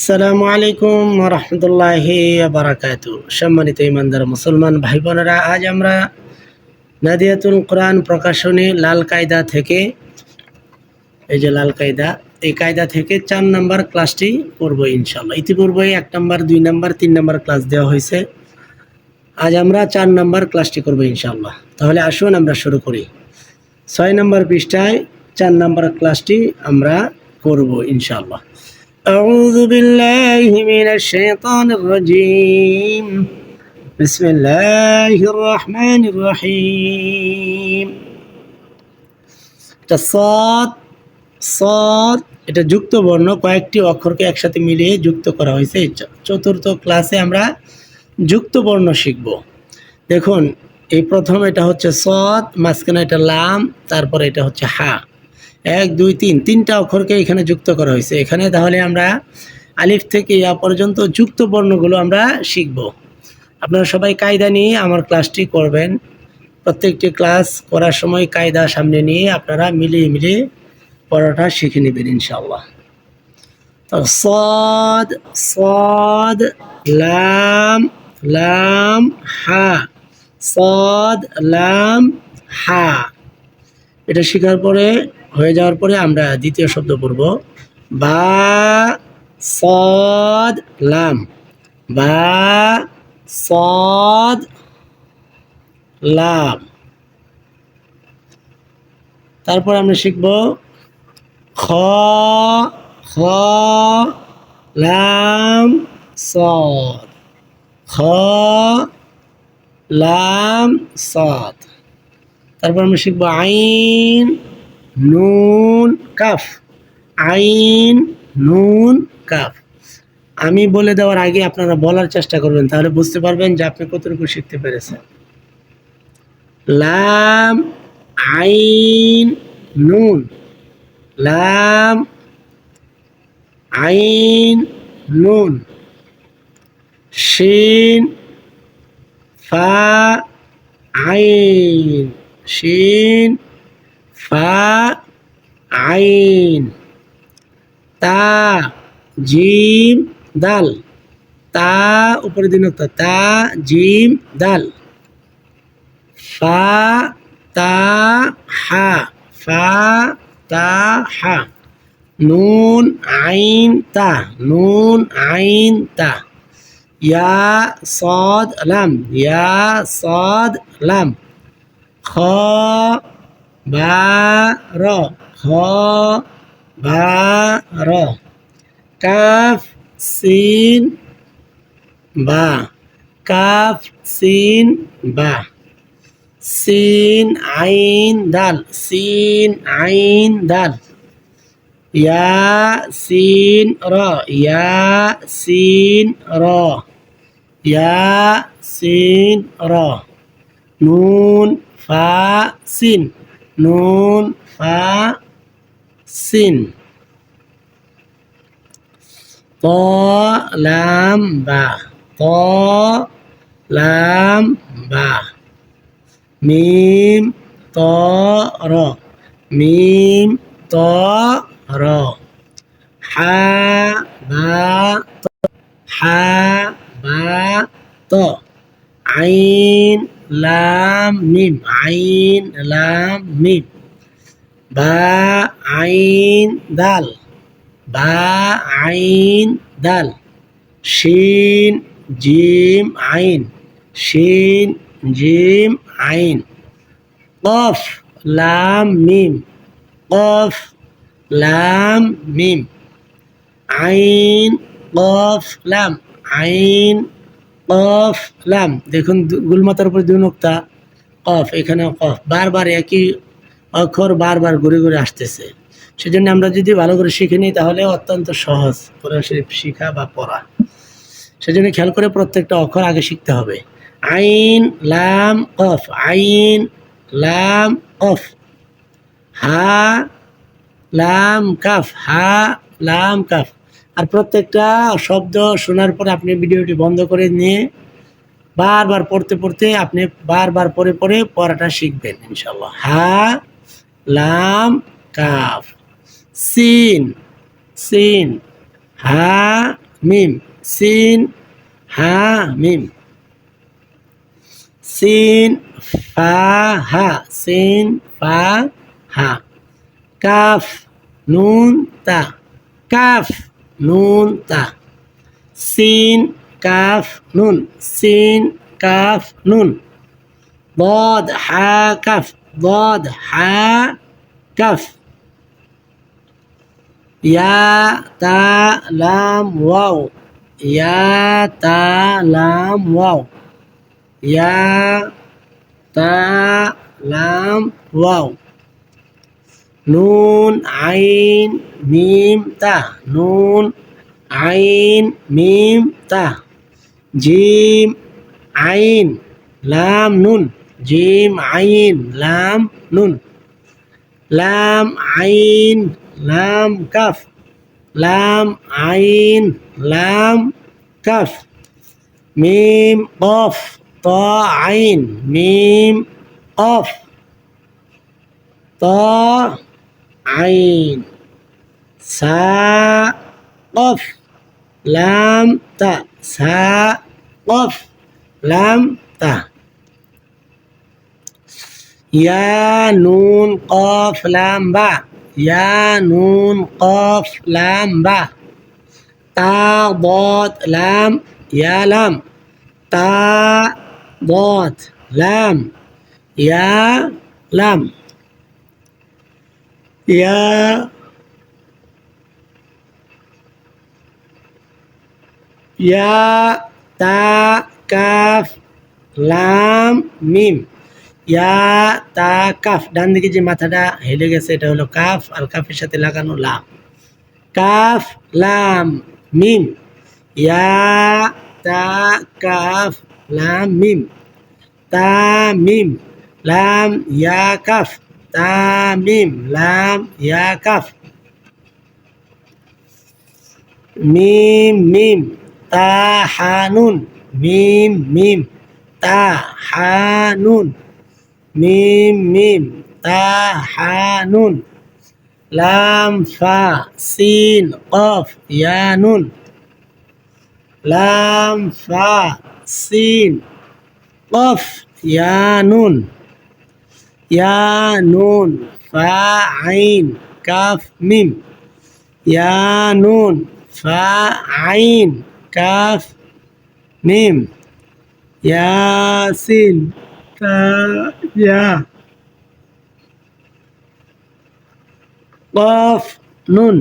আসসালামু আলাইকুম রহমতুল্লাহি বারাকাত সম্মানিত ইমানদার মুসলমান ভাই বোনেরা আজ আমরা নাদিয়াতুল কোরআন প্রকাশনী লাল কায়দা থেকে, এই যে লাল কায়দা, এই কায়দা থেকে চার নাম্বার ক্লাসটি করব ইনশাল্লাহ ইতিপূর্বে এক নাম্বার, দুই নাম্বার, তিন নাম্বার ক্লাস দেওয়া হয়েছে। আজ আমরা চার নাম্বার ক্লাসটি করব ইনশাল্লাহ তাহলে আসুন আমরা শুরু করি। ছয় নম্বর পৃষ্ঠায় চার নম্বর ক্লাসটি আমরা করব ইনশাআল্লাহ। أعوذ بالله من الشيطان الرجيم بسم الله الرحمن الرحيم এটা সদ সদ এটা যুক্ত বর্ণ কয়েকটি অক্ষরকে একসাথে মিলিয়ে যুক্ত করা হয়েছে এই চ- চতুর্থ ক্লাসে আমরা যুক্ত বর্ণ শিখব দেখুন এই প্রথম এটা হচ্ছে সদ মাঝখানে এটা লাম তারপরে এটা হচ্ছে হা এক, দুই, তিন, তিনটা অক্ষরকে এখানে যুক্ত করা হয়েছে। এখানে তাহলে আমরা আলিফ থেকে ইয়া পর্যন্ত যুক্ত বর্ণগুলো আমরা শিখব। আপনারা সবাই কায়দা নিয়ে আমার ক্লাসটি করবেন। প্রত্যেকটি ক্লাস করার সময় কায়দা সামনে নিয়ে আপনারা মিলিয়ে মিলিয়ে পড়াটা শিখে নেবেন ইনশাআল্লাহ। তো সদ সদ, লাম লাম, হা। সদ, লাম, হা। এটা শেখার পরে হয়ে যাওয়ার পরে আমরা দ্বিতীয় শব্দ পড়ব। বা, সদ, লাম। বা, সদ, লাম। তারপর আমরা শিখব, খ খ, লাম, সদ। খ, লাম, সদ। তারপর আমরা শিখব আইন নুন, কাফ। আইন, নুন, কাফ। আমি বলে দেওয়ার আগে আপনারা বলার চেষ্টা করবেন, তাহলে বুঝতে পারবেন যে আপনি কতটুকু শিখতে পেরেছেন। লাম, আইন, নুন। লাম, আইন, নুন। শিন, ফা, আইন। শিন ফা আইন তা, জিম, দাল। তা উপরে দিন তা, জিম, দাল। ফা, তা, হা। ফা, তা, হা। নুন, আইন, তা। নুন, আইন, তা। ইয়া, সদ, লাম। ইয়া, সদ, লাম। খ বা র খ বা র কাফ সিন বা কাফ সিন বা সিন আইন দাল সিন আইন দাল ইয়া সিন র ইয়া সিন র ইয়া সিন র নুন ফা সিন নুন, ফা, সিন। ত, লাম, বা। ত, লাম, বা। মিম, ত, র। মিম, ত, র। হা, বা, ত। হা, বা, ত। আইন লাম মিম, আইন লাম মিম। বা, আইন, দাল। বা, আইন, দাল। শিন, জিম, আইন। শিন, জিম, আইন। কফ, লাম, মিম। কফ, লাম, মিম। আইন, কফ, লাম। আইন, কফ, লাম। দেখুন গুলমাতার উপর দুই নোক্তা। কফ এখানে কফ। বারবার একই অক্ষর বারবার ঘুরে ঘুরে আসতেছে। সেজন্য আমরা যদি ভালো করে শিখে নিই, তাহলে অত্যন্ত সহজ কোরআন শরীফ শিখা বা পড়া। সেজন্য খেয়াল করে প্রত্যেকটা অক্ষর আগে শিখতে হবে। আইন, লাম, কফ। আইন, লাম, কফ। হা, লাম, কাফ। হা, লাম, কাফ। আর প্রত্যেকটা শব্দ শোনার পরে আপনি ভিডিওটি বন্ধ করে নিয়ে বারবার পড়তে পড়তে আপনি বারবার পড়ে পড়ে পড়াটা শিখবেন ইনশাল্লাহ হা, লাম, কাফ, সিন সিন, হা, মিম, সিন, হা, মিম, সিন, ফা, হা, সিন, ফা, হা, কাফ, নুন, তা, কাফ, নুন, তা, সিন কাফ নুন সিন কাফ নুন ضاد حا كف ضاد حا كف يا تا لام واو يا تا لام واو يا تا لام واو নুন আইন মিম তা নুন আইন মিম তা জিম, আইন, লাম, নুন। জিম, আইন, লাম, নুন। লাম, আইন, লাম, কাফ। লাম, আইন, লাম, কাফ। মিম কফ ত, আইন। মিম কফ ত, আইন। সা কফ লাম তা সা কফ লাম তা ইয়া নুন কফ লাম বা ইয়া নুন কফ লাম বা তা বদ লাম ইয়া লাম তা বদ লাম ইয়া লাম ইয়া ইয়া, তা, কাফ, লাম, মিম। ইয়া, তা, কাফ। ডান দিকে যে মাথাটা হেলে গেছে, এটা হলো কাফ, আর কাফের সাথে লাগানো লাম। কাফ, লাম, মিম। ইয়া, তা, কাফ, লাম, মিম। তা, মিম। লাম, ইয়া, কাফ। তা, মিম। লাম, ইয়া, কাফ। মিম মিম। তা হানুন মিম মিম তা হানুন মিম মিম তা হানুন লাম, ফা, সিন, কফ ইয়া নুন লাম, ফা, সিন, কফ ইয়া নুন ইয়া নুন ফা, আইন, কাফ, মিম ইয়া নুন ফা, আইন কাফ, মিম, ইয়াসিন তা ইয়া, কফ, নুন,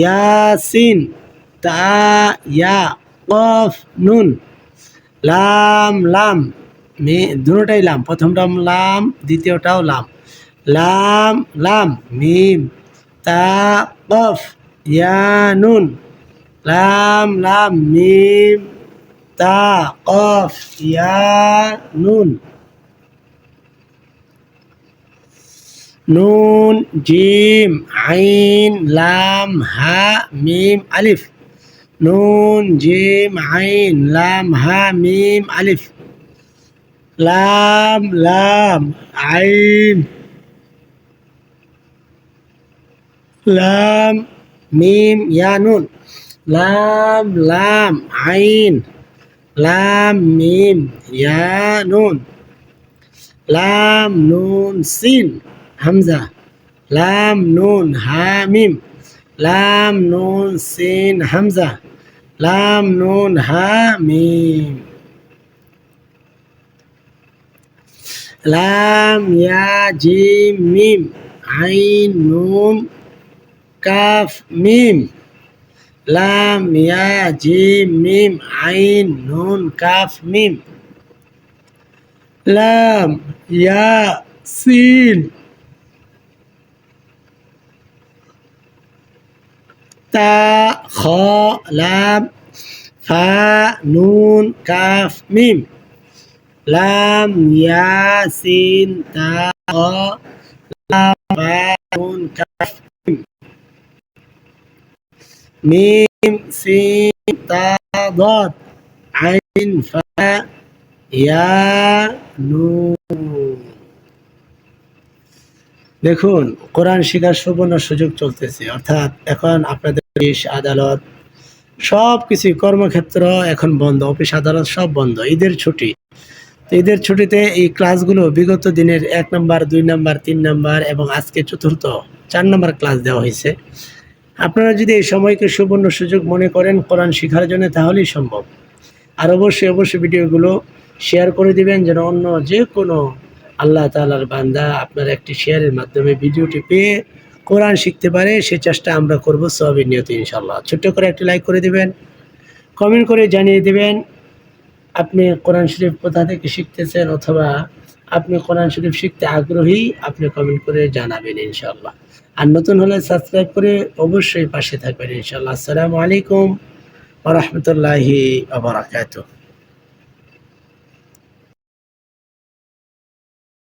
ইয়াসিন, তা, ইয়া, কফ, নুন, লাম লাম, মে দুটোটাই লাম, প্রথমটা লাম, দ্বিতীয়টাও লাম লাম লাম, মিম, তা, কফ, ইয়া, নুন লাম লাম মিম তা কফ ইয়া নুন নুন জিম আইন লাম হা মিম আলিফ নুন জিম আইন লাম হা মিম আলিফ লাম লাম আইন লাম মিম ইয়া নুন লাম লাম আইন লাম মিম ইয়া নুন লাম নুন সিন হামজা লাম নুন হা মিম লাম নুন সিন হামজা লাম নুন হা মিম লাম ইয়া জিম মিম আইন নুন কাফ মিম লাম ইয়া জিম মিম আইন নুন কাফ মিম লাম ইয়া সিন তা খ লাম ফা নুন কাফ মিম লাম ইয়া সিন তা খ লাম ফা নুন কাফ মিম মিম সিন তা ضاد আইন ফা ইয়া নুন দেখুন কোরআন শিকার সুবর্ণ সুযোগ চলতেছে অর্থাৎ এখন আপনাদের পুলিশ আদালত সব কিছুই কর্মক্ষেত্র এখন বন্ধ অফিস আদালত সব বন্ধ ঈদের ছুটি তো ঈদের ছুটিতে এই ক্লাসগুলো বিগত দিনের এক নাম্বার দুই নাম্বার তিন নাম্বার এবং আজকে চতুর্থ চার নাম্বার ক্লাস দেওয়া হয়েছে আপনারা যদি এই সময়কে সুবর্ণ সুযোগ মনে করেন কোরআন শেখার জন্য, তাহলেই সম্ভব। আর অবশ্যই অবশ্যই ভিডিওগুলো শেয়ার করে দিবেন, যেন অন্য যে কোনো আল্লাহ তালার বান্দা আপনার একটি শেয়ারের মাধ্যমে ভিডিওটি পেয়ে কোরআন শিখতে পারে, সে চেষ্টা আমরা করব সবের নিয়ত ইনশাল্লাহ ছোট্ট করে একটি লাইক করে দিবেন, কমেন্ট করে জানিয়ে দিবেন, আপনি কোরআন শরীফ কোথা থেকে শিখতেছেন অথবা আপনি কোরআন শরীফ শিখতে আগ্রহী, আপনি কমেন্ট করে জানাবেন ইনশাল্লাহ আর নতুন হলে সাবস্ক্রাইব করে অবশ্যই পাশে থাকবেন ইনশাল্লাহ আসসালামু আলাইকুম রহমতুল্লাহি আবরাকাতুহ